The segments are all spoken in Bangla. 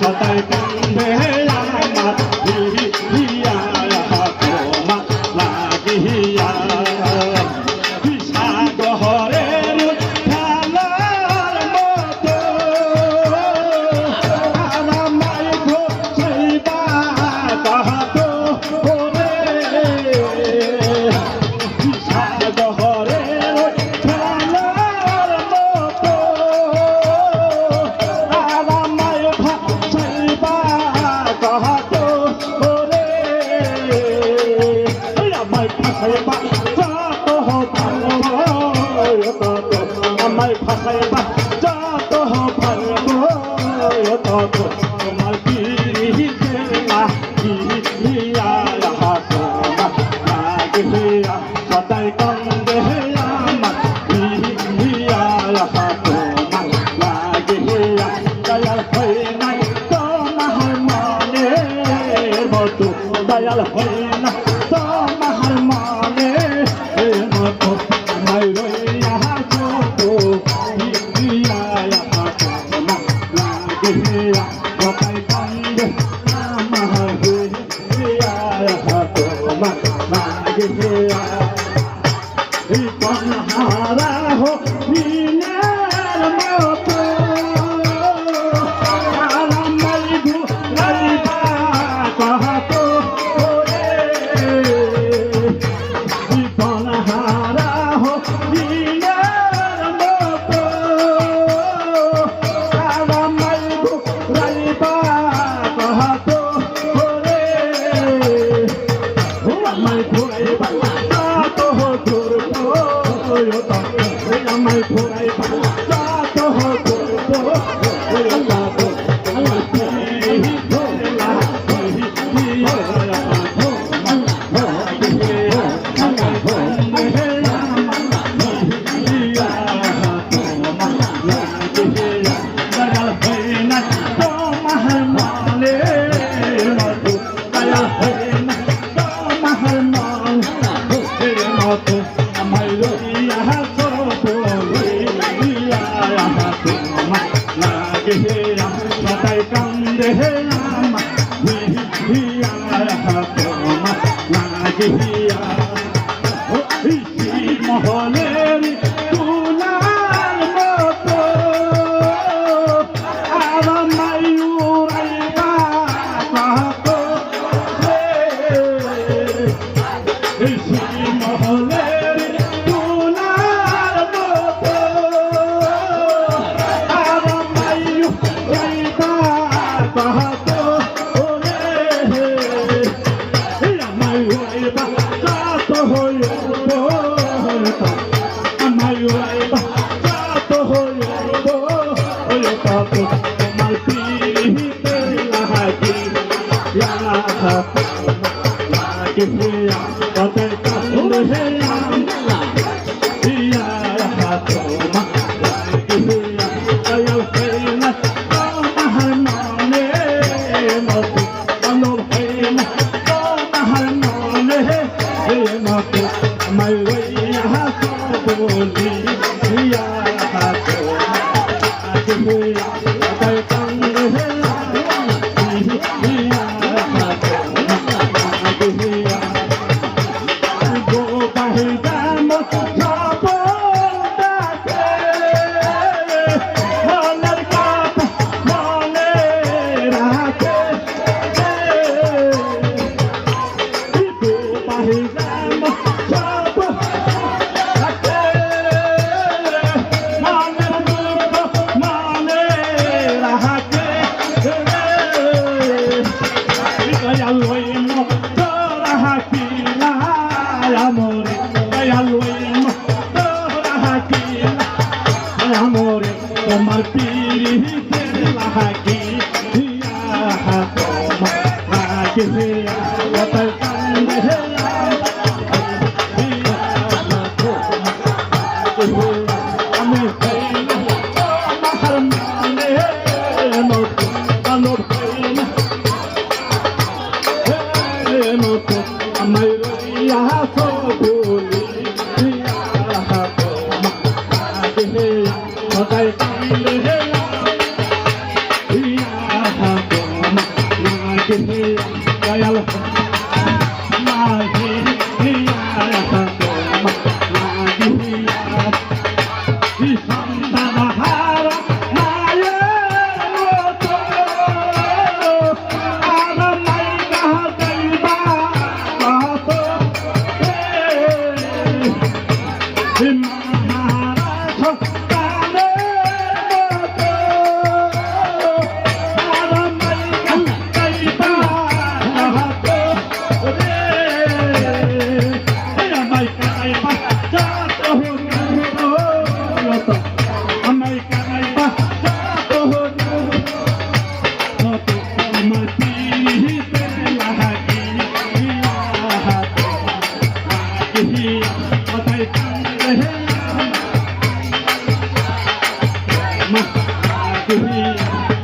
সদাই কান্দে। তোমার মনে মতো নাই রয়ে আমার পীড়িতের লাগি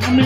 আমি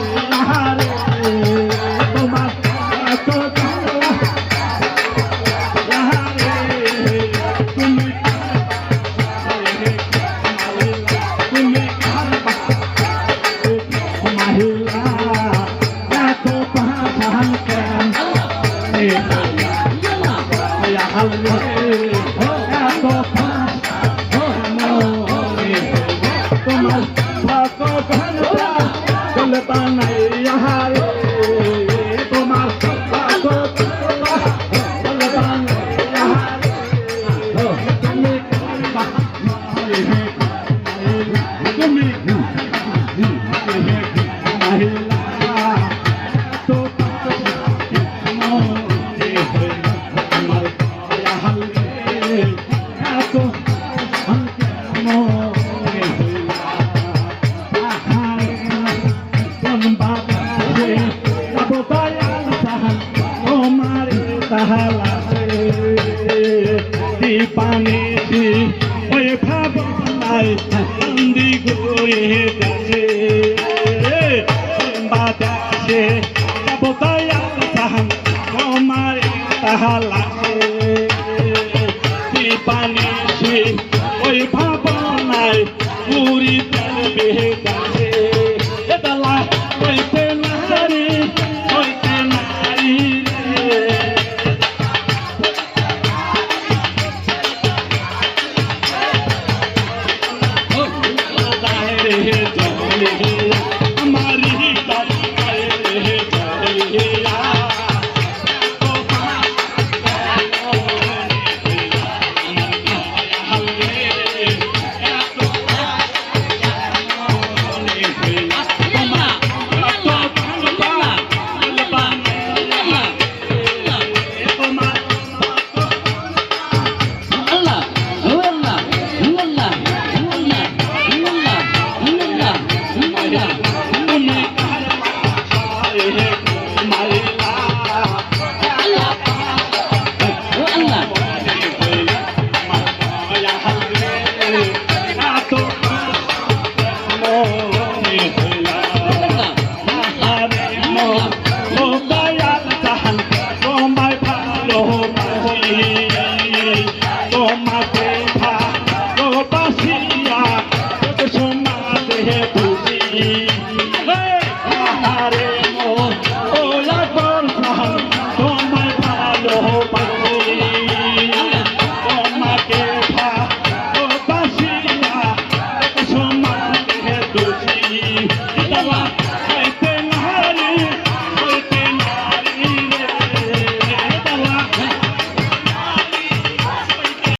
হালাসে দি পানি দি ওই ভাবনাই কান্দি গোয়ে দাসে বাতাসে যাব তাই আমার হালাসে দি পানি